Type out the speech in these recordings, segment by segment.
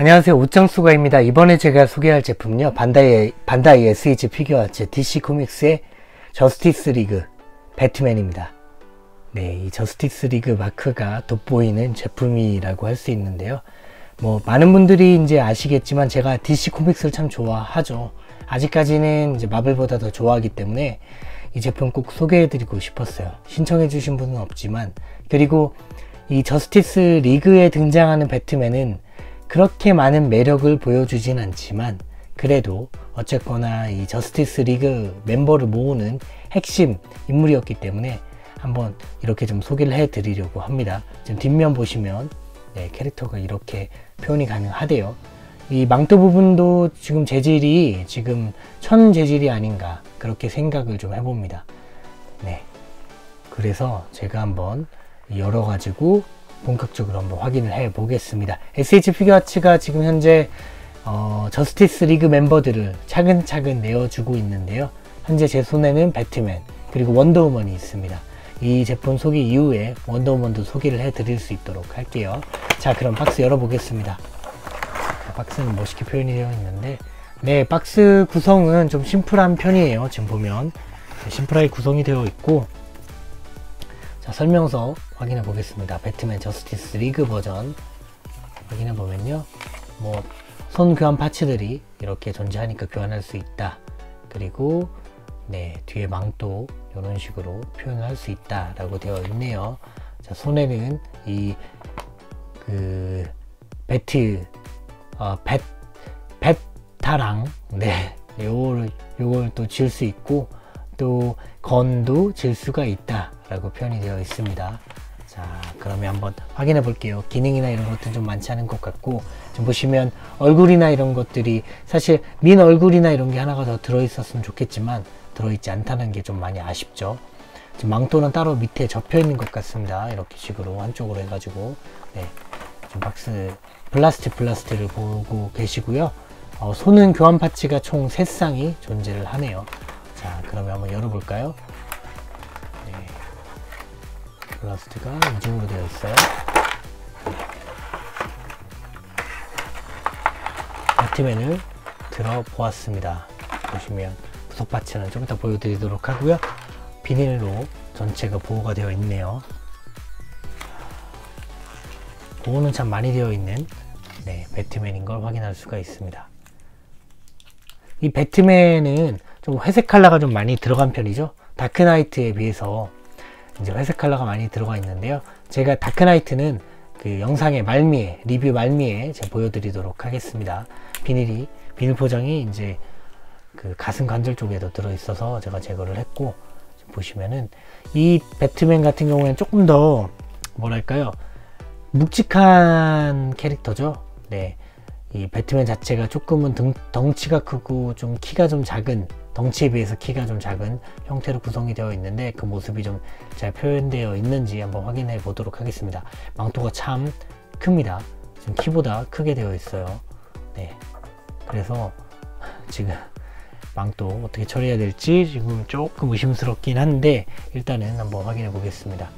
안녕하세요. 옷장수가입니다. 이번에 제가 소개할 제품은요 반다이, 반다이 SH 피규어 아츠 DC 코믹스의 저스티스 리그 배트맨입니다. 네, 이 저스티스 리그 마크가 돋보이는 제품이라고 할 수 있는데요. 뭐 많은 분들이 이제 아시겠지만 제가 DC 코믹스를 참 좋아하죠. 아직까지는 이제 마블보다 더 좋아하기 때문에 이 제품 꼭 소개해 드리고 싶었어요. 신청해 주신 분은 없지만 그리고 이 저스티스 리그에 등장하는 배트맨은 그렇게 많은 매력을 보여주진 않지만 그래도 어쨌거나 이 저스티스 리그 멤버를 모으는 핵심 인물이었기 때문에 한번 이렇게 좀 소개를 해 드리려고 합니다. 지금 뒷면 보시면 네, 캐릭터가 이렇게 표현이 가능하대요. 이 망토 부분도 지금 재질이 지금 천 재질이 아닌가 그렇게 생각을 좀 해봅니다. 네. 그래서 제가 한번 열어 가지고 본격적으로 한번 확인을 해 보겠습니다. SH 피규어츠가 지금 현재 어, 저스티스 리그 멤버들을 차근차근 내어주고 있는데요. 현재 제 손에는 배트맨 그리고 원더우먼이 있습니다. 이 제품 소개 이후에 원더우먼도 소개를 해 드릴 수 있도록 할게요. 자 그럼 박스 열어보겠습니다. 박스는 멋있게 표현이 되어 있는데 네 박스 구성은 좀 심플한 편이에요. 지금 보면 심플하게 구성이 되어 있고 자, 설명서 확인해 보겠습니다. 배트맨 저스티스 리그 버전 확인해 보면요. 뭐, 손 교환 파츠들이 이렇게 존재하니까 교환할 수 있다. 그리고, 네, 뒤에 망토, 이런 식으로 표현을 할 수 있다. 라고 되어 있네요. 자, 손에는 이, 그, 배트, 어, 배, 배타랑, 네, 요걸, 요걸 또 질 수 있고, 또, 건도 질 수가 있다. 라고 표현이 되어 있습니다. 자 그러면 한번 확인해 볼게요. 기능이나 이런 것들은 좀 많지 않은 것 같고 지금 보시면 얼굴이나 이런 것들이 사실 민 얼굴이나 이런 게 하나가 더 들어 있었으면 좋겠지만 들어있지 않다는 게 좀 많이 아쉽죠. 지금 망토는 따로 밑에 접혀 있는 것 같습니다. 이렇게 식으로 한쪽으로 해가지고 네, 좀 박스 블라스트 블라스트를 보고 계시고요. 어, 손은 교환 파츠가 총 3쌍이 존재를 하네요. 자 그러면 한번 열어볼까요? 플라스트가 이중으로 되어 있어요. 배트맨을 들어 보았습니다. 보시면 부속 파츠는 좀 이따 보여드리도록 하고요. 비닐로 전체가 보호가 되어 있네요. 보호는 참 많이 되어 있는 네, 배트맨인 걸 확인할 수가 있습니다. 이 배트맨은 좀 회색 컬러가 좀 많이 들어간 편이죠. 다크나이트에 비해서 이제 회색 컬러가 많이 들어가 있는데요. 제가 다크나이트는 그 영상의 말미에 리뷰 말미에 제가 보여드리도록 하겠습니다. 비닐이 비닐 포장이 이제 그 가슴 관절 쪽에도 들어 있어서 제가 제거를 했고 보시면은 이 배트맨 같은 경우에는 조금 더 뭐랄까요 묵직한 캐릭터죠. 네, 이 배트맨 자체가 조금은 등, 덩치가 크고 좀 키가 좀 작은 덩치에 비해서 키가 좀 작은 형태로 구성이 되어 있는데 그 모습이 좀 잘 표현되어 있는지 한번 확인해 보도록 하겠습니다. 망토가 참 큽니다. 지금 키보다 크게 되어 있어요. 네. 그래서 지금 망토 어떻게 처리해야 될지 지금 조금 의심스럽긴 한데 일단은 한번 확인해 보겠습니다.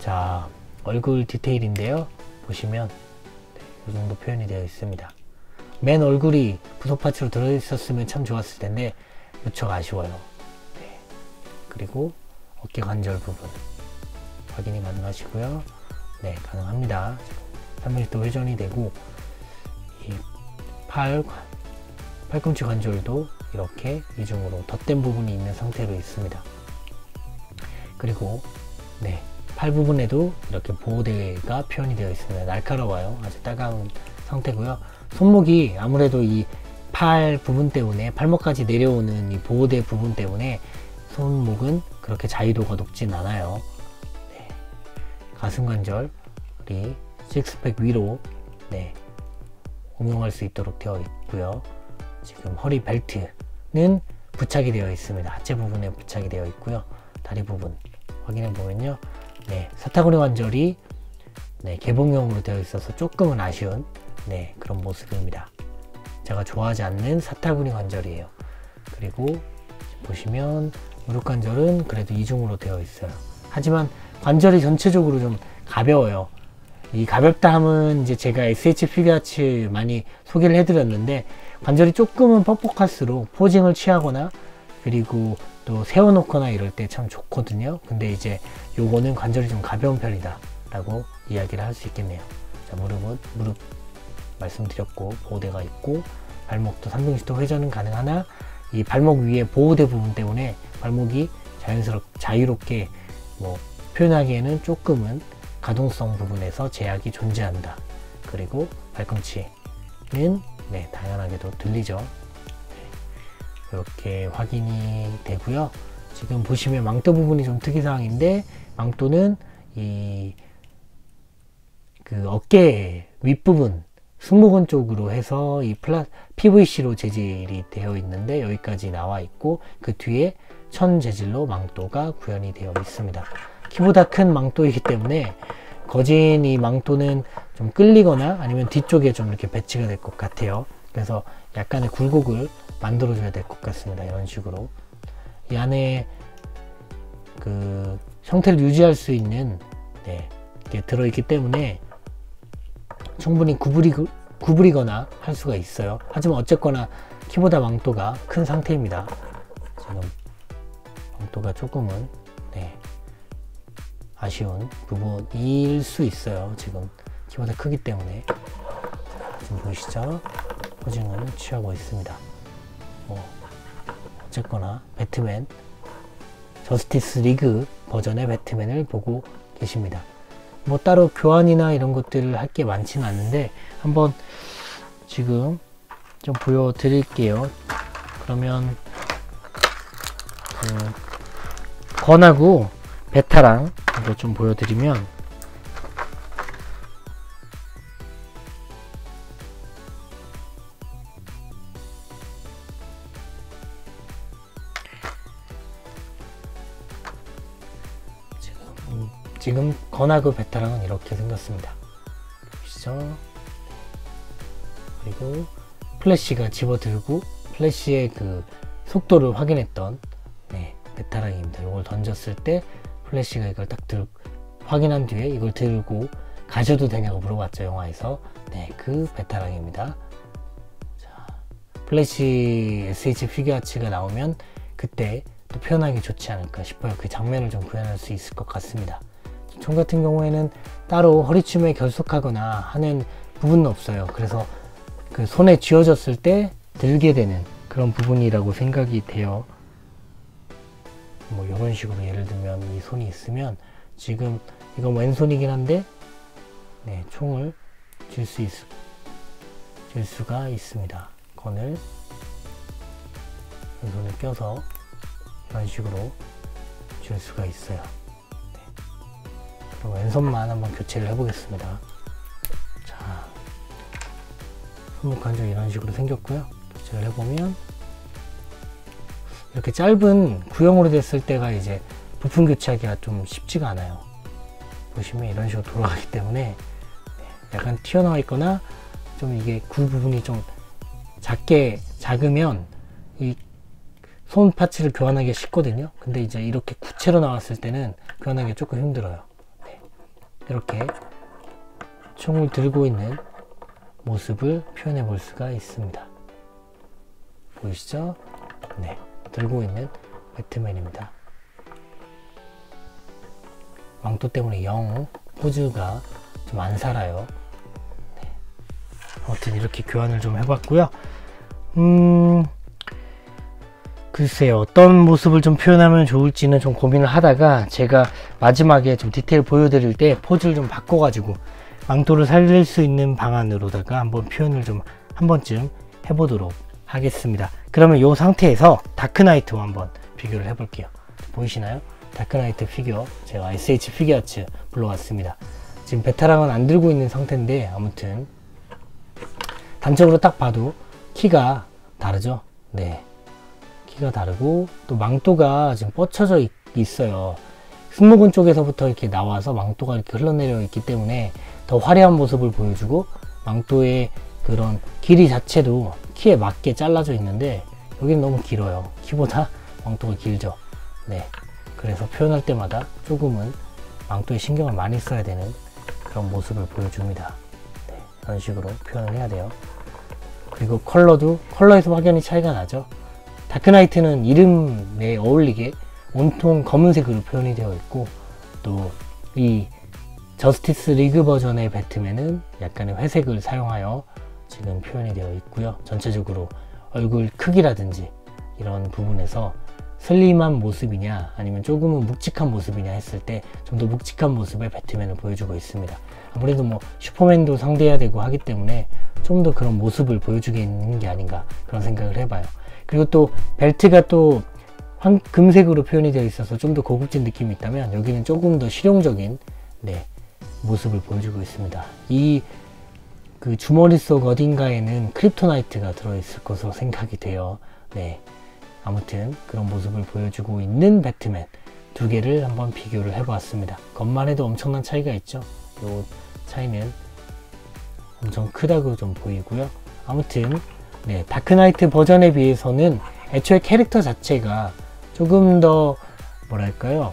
자 얼굴 디테일인데요. 보시면 네, 이 정도 표현이 되어 있습니다. 맨 얼굴이 부속 파츠로 들어있었으면 참 좋았을 텐데 무척 아쉬워요. 네. 그리고 어깨 관절 부분 확인이 가능하시고요. 네, 가능합니다. 팔밀도 회전이 되고 이 팔, 팔꿈치 관절도 이렇게 이중으로 덧댄 부분이 있는 상태로 있습니다. 그리고 네, 팔 부분에도 이렇게 보호대가 표현이 되어 있습니다. 날카로워요. 아주 따가운 상태고요. 손목이 아무래도 이 팔 부분 때문에 팔목까지 내려오는 이 보호대 부분 때문에 손목은 그렇게 자유도가 높진 않아요. 네. 가슴 관절이 식스팩 위로 네, 응용할 수 있도록 되어 있고요. 지금 허리 벨트는 부착이 되어 있습니다. 하체 부분에 부착이 되어 있고요. 다리 부분 확인해 보면요. 네, 사타구니 관절이 네, 개봉형으로 되어 있어서 조금은 아쉬운 네, 그런 모습입니다. 제가 좋아하지 않는 사타구니 관절이에요. 그리고 보시면 무릎 관절은 그래도 이중으로 되어 있어요. 하지만 관절이 전체적으로 좀 가벼워요. 이 가볍다함은 이제 제가 SH 피규어츠 많이 소개를 해드렸는데 관절이 조금은 뻑뻑할수록 포징을 취하거나 그리고 또 세워놓거나 이럴 때 참 좋거든요. 근데 이제 요거는 관절이 좀 가벼운 편이다 라고 이야기를 할 수 있겠네요. 자, 무릎은 무릎 말씀드렸고 보호대가 있고 발목도 360도 회전은 가능하나 이 발목 위에 보호대 부분 때문에 발목이 자연스럽 자유롭게 뭐 표현하기에는 조금은 가동성 부분에서 제약이 존재한다. 그리고 발꿈치는 네, 당연하게도 들리죠. 네, 이렇게 확인이 되고요. 지금 보시면 망토 부분이 좀 특이사항인데 망토는 이 그 어깨 윗부분 승모근 쪽으로 해서 이 플라 PVC로 재질이 되어 있는데 여기까지 나와 있고 그 뒤에 천 재질로 망토가 구현이 되어 있습니다. 키보다 큰 망토이기 때문에 거진 이 망토는 좀 끌리거나 아니면 뒤쪽에 좀 이렇게 배치가 될 것 같아요. 그래서 약간의 굴곡을 만들어줘야 될 것 같습니다. 이런 식으로. 이 안에 그 형태를 유지할 수 있는 네, 게 들어있기 때문에 충분히 구부리, 구부리거나 할 수가 있어요. 하지만 어쨌거나 키보다 망토가 큰 상태입니다. 지금 망토가 조금은 네, 아쉬운 부분일 수 있어요. 지금 키보다 크기 때문에 지금 보이시죠? 포징을 취하고 있습니다. 뭐 어쨌거나 배트맨 저스티스 리그 버전의 배트맨을 보고 계십니다. 뭐 따로 교환이나 이런 것들을 할 게 많지는 않은데 한번 지금 좀 보여드릴게요. 그러면 그 건하고 베타랑 이거 좀 보여드리면 지금 건하고 베타랑은 이렇게 생겼습니다. 보시죠? 그리고 플래시가 집어들고 플래시의 그 속도를 확인했던 네, 베타랑입니다. 이걸 던졌을 때 플래시가 이걸 딱 들, 확인한 뒤에 이걸 들고 가셔도 되냐고 물어봤죠 영화에서 네그 베타랑입니다 자 플래시 SH 피규어치가 나오면 그때 또 표현하기 좋지 않을까 싶어요 그 장면을 좀 구현할 수 있을 것 같습니다 총 같은 경우에는 따로 허리춤에 결속하거나 하는 부분은 없어요 그래서 그 손에 쥐어졌을 때 들게 되는 그런 부분이라고 생각이 돼요 뭐 이런 식으로 예를 들면 이 손이 있으면 지금 이건 왼손이긴 한데 네, 총을 줄수 있, 줄 수가 있습니다. 건을 왼손에 껴서 이런 식으로 줄 수가 있어요. 왼손만 한번 교체를 해보겠습니다. 자, 손목 관절 이런 식으로 생겼고요. 교체를 해보면 이렇게 짧은 구형으로 됐을 때가 이제 부품 교체하기가 좀 쉽지가 않아요. 보시면 이런 식으로 돌아가기 때문에 네, 약간 튀어나와 있거나 좀 이게 구 부분이 좀 작게 작으면 이 손 파츠를 교환하기가 쉽거든요. 근데 이제 이렇게 구체로 나왔을 때는 교환하기가 조금 힘들어요. 네. 이렇게 총을 들고 있는 모습을 표현해 볼 수가 있습니다. 보이시죠? 네. 들고 있는 배트맨입니다. 망토 때문에 영 포즈가 좀 안 살아요. 네. 아무튼 이렇게 교환을 좀 해봤고요. 음, 글쎄요. 어떤 모습을 좀 표현하면 좋을지는 좀 고민을 하다가 제가 마지막에 좀 디테일 보여드릴 때 포즈를 좀 바꿔가지고 망토를 살릴 수 있는 방안으로다가 한번 표현을 좀 한 번쯤 해보도록 하겠습니다. 그러면 이 상태에서 다크나이트와 한번 비교를 해볼게요. 보이시나요? 다크나이트 피규어 제가 SH 피규어츠 불러왔습니다. 지금 베타랑은 안 들고 있는 상태인데 아무튼 단적으로 딱 봐도 키가 다르죠? 네. 키가 다르고 또 망토가 지금 뻗쳐져 있, 있어요. 승모근 쪽에서부터 이렇게 나와서 망토가 이렇게 흘러내려 있기 때문에 더 화려한 모습을 보여주고 망토의 그런 길이 자체도 키에 맞게 잘라져 있는데 여기는 너무 길어요. 키보다 망토가 길죠. 네. 그래서 표현할 때마다 조금은 망토에 신경을 많이 써야 되는 그런 모습을 보여줍니다. 네, 이런 식으로 표현을 해야 돼요. 그리고 컬러도 컬러에서 확연히 차이가 나죠. 다크나이트는 이름에 어울리게 온통 검은색으로 표현이 되어 있고 또 이 저스티스 리그 버전의 배트맨은 약간의 회색을 사용하여 지금 표현이 되어 있고요. 전체적으로 얼굴 크기라든지 이런 부분에서 슬림한 모습이냐 아니면 조금은 묵직한 모습이냐 했을 때 좀 더 묵직한 모습의 배트맨을 보여주고 있습니다. 아무래도 뭐 슈퍼맨도 상대해야 되고 하기 때문에 좀 더 그런 모습을 보여주게 있는 게 아닌가 그런 생각을 해봐요. 그리고 또 벨트가 또 황, 금색으로 표현이 되어 있어서 좀 더 고급진 느낌이 있다면 여기는 조금 더 실용적인 네, 모습을 보여주고 있습니다. 이 그 주머니 속 어딘가에는 크립토나이트가 들어있을 것으로 생각이 돼요. 네. 아무튼 그런 모습을 보여주고 있는 배트맨 두 개를 한번 비교를 해보았습니다. 겉만 해도 엄청난 차이가 있죠. 요 차이는 엄청 크다고 좀 보이고요. 아무튼 네, 다크나이트 버전에 비해서는 애초에 캐릭터 자체가 조금 더 뭐랄까요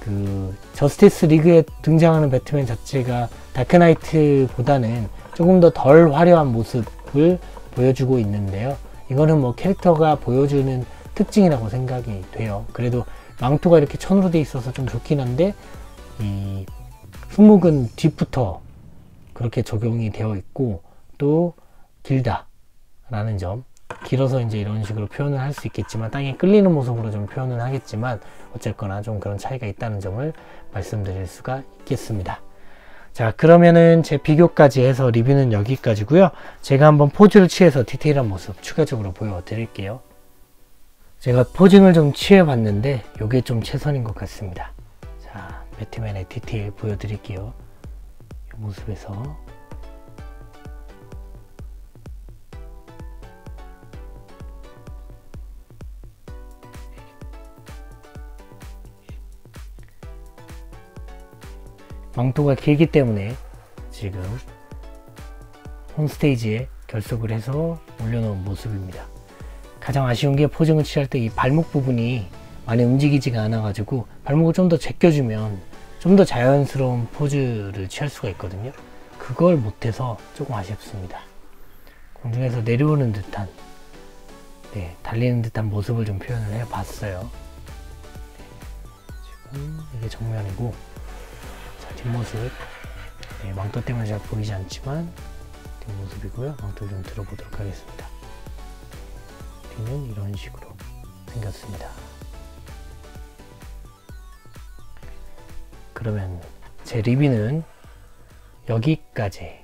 그 저스티스 리그에 등장하는 배트맨 자체가 다크나이트보다는 조금 더 덜 화려한 모습을 보여주고 있는데요. 이거는 뭐 캐릭터가 보여주는 특징이라고 생각이 돼요. 그래도 망토가 이렇게 천으로 돼 있어서 좀 좋긴 한데 이 수묵은 뒤부터 그렇게 적용이 되어 있고 또 길다 라는 점 길어서 이제 이런 식으로 표현을 할 수 있겠지만 땅에 끌리는 모습으로 좀 표현을 하겠지만 어쨌거나 좀 그런 차이가 있다는 점을 말씀드릴 수가 있겠습니다. 자 그러면은 제 비교까지 해서 리뷰는 여기까지고요. 제가 한번 포즈를 취해서 디테일한 모습 추가적으로 보여드릴게요. 제가 포징을 좀 취해 봤는데 이게 좀 최선인 것 같습니다. 자 배트맨의 디테일 보여드릴게요. 이 모습에서 망토가 길기 때문에 지금 홈스테이지에 결속을 해서 올려놓은 모습입니다. 가장 아쉬운 게 포징을 취할 때 이 발목 부분이 많이 움직이지가 않아 가지고 발목을 좀 더 제껴주면 좀 더 자연스러운 포즈를 취할 수가 있거든요. 그걸 못해서 조금 아쉽습니다. 공중에서 내려오는 듯한 네, 달리는 듯한 모습을 좀 표현을 해 봤어요. 지금 이게 정면이고 자, 뒷모습 네, 망토 때문에 잘 보이지 않지만 뒷모습이고요. 망토를 좀 들어보도록 하겠습니다. 뒤는 이런 식으로 생겼습니다. 그러면 제 리뷰는 여기까지